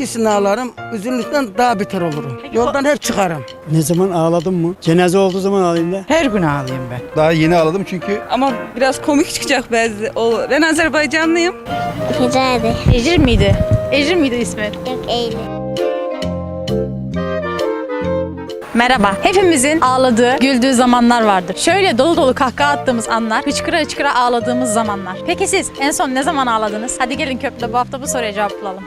İkisini ağlarım. Üzüldükten daha beter olurum. Yoldan hep çıkarım. Ne zaman ağladım mı? Cenaze olduğu zaman ağlayayım da. Her gün ağlayayım ben. Daha yeni ağladım çünkü Ama biraz komik çıkacak bazı. O, ben Azerbaycanlıyım. Güzeldi. Ecir miydi? Ecir miydi ismi? Yok eğlenceli. Merhaba. Hepimizin ağladığı, güldüğü zamanlar vardır. Şöyle dolu dolu kahkaha attığımız anlar, hıçkıra hıçkıra ağladığımız zamanlar. Peki siz en son ne zaman ağladınız? Hadi gelin köprüde bu hafta bu soruya cevap bulalım.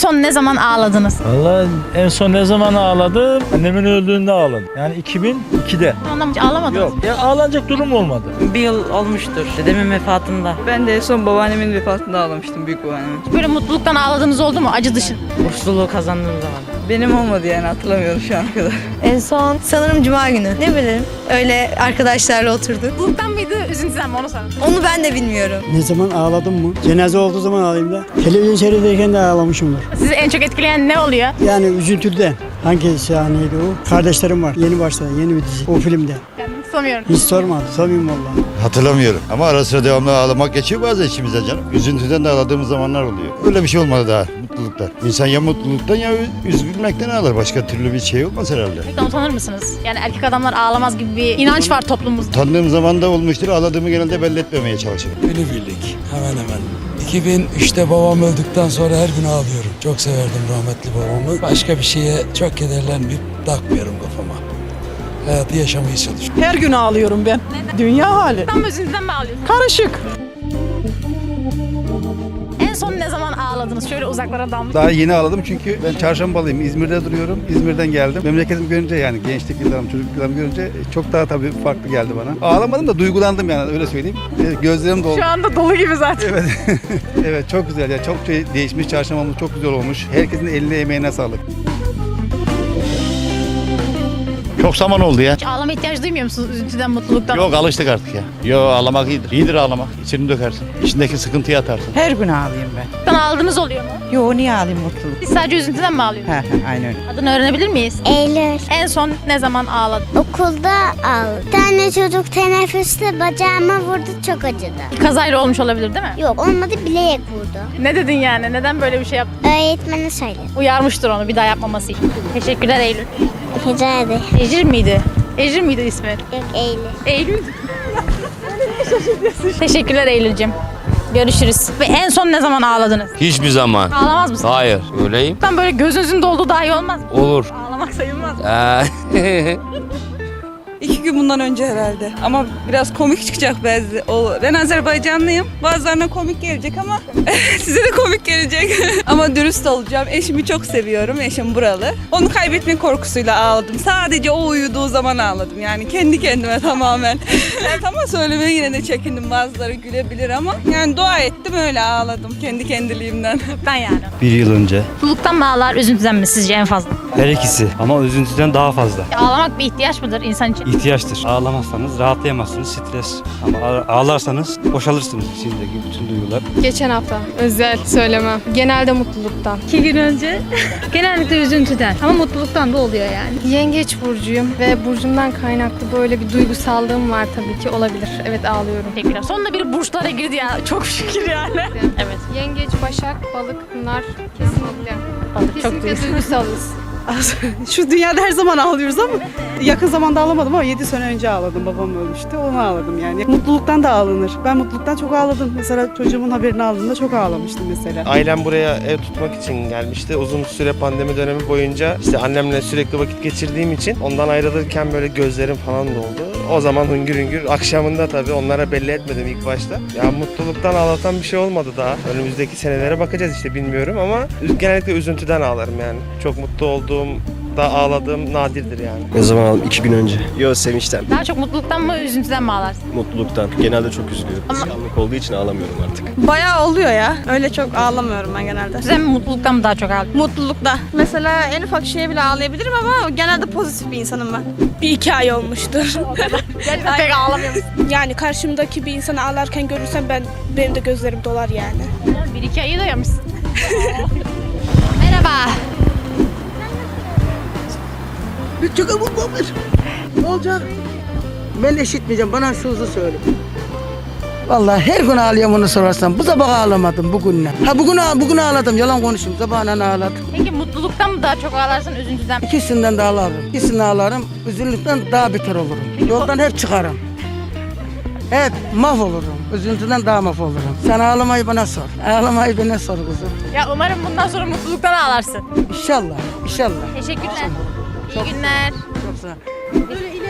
Son ne zaman ağladınız? Valla en son ne zaman ağladım? Annemin öldüğünde ağladım. Yani 2002'de. Ondan hiç ağlamadınız. Yok. Ya ağlanacak durum olmadı. Bir yıl olmuştur dedemin vefatında. Ben de en son babaannemin vefatında ağlamıştım büyük babaannemin. Böyle mutluluktan ağladığınız oldu mu? Acı dışın. Bursluluğu kazandığım zaman. Benim olmadı yani hatırlamıyorum şu ana kadar. En son sanırım cuma günü. Ne bileyim. Öyle arkadaşlarla oturduk. Mutluluktan mıydı, üzüntüden mi onu sorun. Onu ben de bilmiyorum. Ne zaman ağladım mı? Cenaze olduğu zaman ağlayayım da. Televizyon seyrederken de ağlamışımdır. Sizi en çok etkileyen ne oluyor? Yani üzüntüden. Hangi sahneydi o? Kardeşlerim var. Yeni başladı. Yeni bir dizi. O filmde. Tutamıyorum. Hiç sormadı. Sormayayım vallahi. Hatırlamıyorum ama ara sıra devamlı ağlamak geçiyor bazen içimize canım. Üzüntüden de ağladığımız zamanlar oluyor. Öyle bir şey olmadı daha mutluluktan. İnsan ya mutluluktan ya üzülmekten ağlar. Başka türlü bir şey olmaz herhalde. Gerçekten utanır mısınız? Yani erkek adamlar ağlamaz gibi bir inanç var toplumumuzda. Tanıdığım zaman da olmuştur. Ağladığımı genelde belli etmemeye çalışırım. Günübirlik hemen hemen. 2003'te babam öldükten sonra her gün ağlıyorum. Çok severdim rahmetli babamı. Başka bir şeye çok kederlenmeyip takmıyorum kafama. Hayatı yaşamaya çalışıyorum. Her gün ağlıyorum ben. Dünya hali. Tam üzüntüden mi ağlıyorsunuz? Karışık. En son ne zaman ağladınız? Şöyle uzaklara damla. daha yeni ağladım çünkü ben çarşambalıyım. İzmir'de duruyorum. İzmir'den geldim. Memleketimi görünce yani gençlik yıllarım, çocukluk yıllarımı görünce çok daha tabii farklı geldi bana. Ağlamadım da duygulandım yani öyle söyleyeyim. E, Gözlerim doldu. Şu anda dolu gibi zaten. Evet. evet çok güzel ya. Çok şey değişmiş. Çarşambamız çok güzel olmuş. Herkesin eline emeğine sağlık. Çok zaman oldu ya. Hiç ağlama ihtiyacı duymuyor musunuz üzüntüden, mutluluktan? Yok alıştık artık ya. Yok ağlamak iyidir. İyidir ağlamak. İçini dökersin. İçindeki sıkıntıyı atarsın. Her gün ağlayayım ben. Mutluluktan ağladığınız oluyor mu? Yo niye ağlayayım mutluluk? Siz sadece üzüntüden mi ağlıyorsunuz? He he aynen öyle. Adını öğrenebilir miyiz? Eylül. En son ne zaman ağladın? Okulda al. Bir tane çocuk teneffüste bacağıma vurdu çok acıdı. Bir kazayla olmuş olabilir değil mi? Yok olmadı bilerek vurdu. Ne dedin yani? Neden böyle bir şey yaptın? Öğretmeni söyledi. Uyarmıştır onu bir daha yapmaması için. Teşekkürler Eylül. Güzeldi. Ecir miydi? Ecir miydi ismi? Yok Eylül. Eylül. Teşekkürler Eylül'cüm. Görüşürüz. Ve en son ne zaman ağladınız? Hiçbir zaman. Ağlamaz mısın? Hayır. Öyleyim. Ben böyle gözünüzün dolduğu daha iyi olmaz mı? Olur. Ağlamak sayılmaz. Ee, İki gün bundan önce herhalde. Ama biraz komik çıkacak bazı. Ben Azerbaycanlıyım. Bazılarına komik gelecek ama size de komik gelecek. ama dürüst olacağım. Eşimi çok seviyorum. Eşim buralı. Onu kaybetme korkusuyla ağladım. Sadece o uyuduğu zaman ağladım. Yani kendi kendime tamamen. evet ama söylemeye yine de çekindim. Bazıları gülebilir ama yani dua ettim öyle ağladım. Kendi kendiliğimden. Mutluluktan yani. Bir yıl önce. Mutluluktan mı ağlar, üzüntüden mi sizce en fazla? Her ikisi ama üzüntüden daha fazla. Ağlamak bir ihtiyaç mıdır insan için? İhtiyaçtır. Ağlamazsanız rahatlayamazsınız. Stres. Ama ağ- ağlarsanız boşalırsınız içinizdeki bütün duygular. Geçen hafta özel söylemem. Genelde mutluluktan. İki gün önce genellikle üzüntüden ama mutluluktan da oluyor yani. Yengeç burcuyum ve burcumdan kaynaklı böyle bir duygusallığım var tabii ki olabilir. Evet ağlıyorum. Teşekkürler. Sonunda biri burçlara girdi ya. Çok şükür yani. evet. Yengeç, başak, balık bunlar kesinlikle. Balık çok duygusal. duygusalız. Şu dünyada her zaman ağlıyoruz ama yakın zamanda ağlamadım ama 7 sene önce ağladım. Babam ölmüştü. Onu ağladım yani. Mutluluktan da ağlanır. Ben mutluluktan çok ağladım. Mesela çocuğumun haberini aldığımda çok ağlamıştım mesela. Ailem buraya ev tutmak için gelmişti. Uzun süre pandemi dönemi boyunca işte annemle sürekli vakit geçirdiğim için ondan ayrılırken böyle gözlerim falan doldu. O zaman hüngür hüngür akşamında tabii onlara belli etmedim ilk başta. Ya mutluluktan ağlatan bir şey olmadı daha. Önümüzdeki senelere bakacağız işte bilmiyorum ama genellikle üzüntüden ağlarım yani. Çok mutlu olduğum da ağladığım nadirdir yani. Ne zaman aldım? İki gün önce. Yo sevinçten. Daha çok mutluluktan mı üzüntüden mi ağlarsın? Mutluluktan. Genelde çok üzülüyorum. Ama- Alışkanlık olduğu için ağlamıyorum artık. Bayağı oluyor ya. Öyle çok ağlamıyorum ben genelde. Sen mutluluktan mı daha çok ağlıyorsun? Mutlulukta. Mesela en ufak şeye bile ağlayabilirim ama genelde pozitif bir insanım ben. Bir iki ay olmuştur. Gerçekten pek ağlamıyor musun? Yani karşımdaki bir insanı ağlarken görürsem ben benim de gözlerim dolar yani. Bir iki ayı dayamışsın. Merhaba. Bir çıkın bu babır. Ne olacak? Ben eşitmeyeceğim. Bana şu hızı söyle. Vallahi her gün ağlıyorum onu sorarsan. Bu sabah ağlamadım bugün ne? Ha bugün, bugün ağladım. Yalan konuşayım. Sabahına ağladım. Peki mutluluktan mı daha çok ağlarsın, üzüntüden mi? İkisinden de ağlarım. İkisini ağlarım. Üzüntüden daha beter olurum. Yoldan hep çıkarım. Hep mahvolurum. Üzüntüden daha mahvolurum. Sen ağlamayı bana sor. Ağlamayı bana sor kızım. Ya umarım bundan sonra mutluluktan ağlarsın. İnşallah. İnşallah. Teşekkürler. İyi günler. Yoksa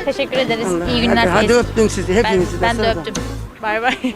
Teşekkür ederiz. Allah. İyi günler. Hadi, hadi teyze. öptüm sizi. Ben, Hepinizi de. ben de Sağ olun. öptüm. Bay bay.